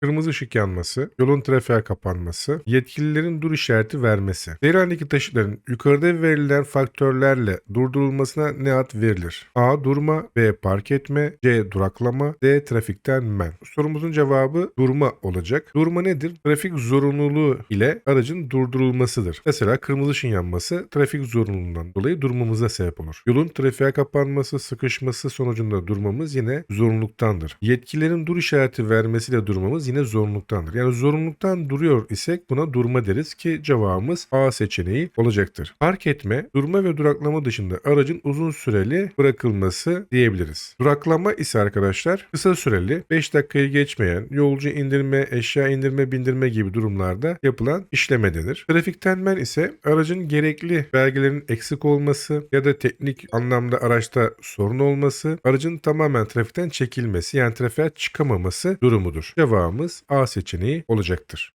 kırmızı ışık yanması, yolun trafiğe kapanması, yetkililerin dur işareti vermesi. Devrendeki taşıtların yukarıda verilen faktörlerle durdurulmasına ne ad verilir? A. Durma B. Park etme C. Duraklama D. Trafikten men. Sorumuzun cevabı durma olacak. Durma nedir? Trafik zorunluluğu ile aracın durdurulmasıdır. Mesela kırmızı ışın yanması trafik zorunluluğundan dolayı durmamıza sebep olur. Yolun trafiğe kapanması, sıkışması sonucunda durmamız yine zorunluluktandır. Yetkililerin dur işareti vermesiyle durmamız yine zorunluluktandır. Yani zorunluluktan duruyor isek buna durma deriz ki cevabımız A seçeneği olacaktır. Park etme, durma ve duraklama dışında aracın uzun süreli bırakılması diyebiliriz. Duraklama ise arkadaşlar kısa süreli 5 dakikayı geçmeyen yolcu indirme, eşya indirme, bindirme gibi durumlarda yapılan işleme denir. Trafikten men ise aracın gerekli belgelerin eksik olması ya da teknik anlamda araçta sorun olması, aracın tamamen trafikten çekilmesi yani trafiğe çıkamaması durumudur. Cevabımız A seçeneği olacaktır.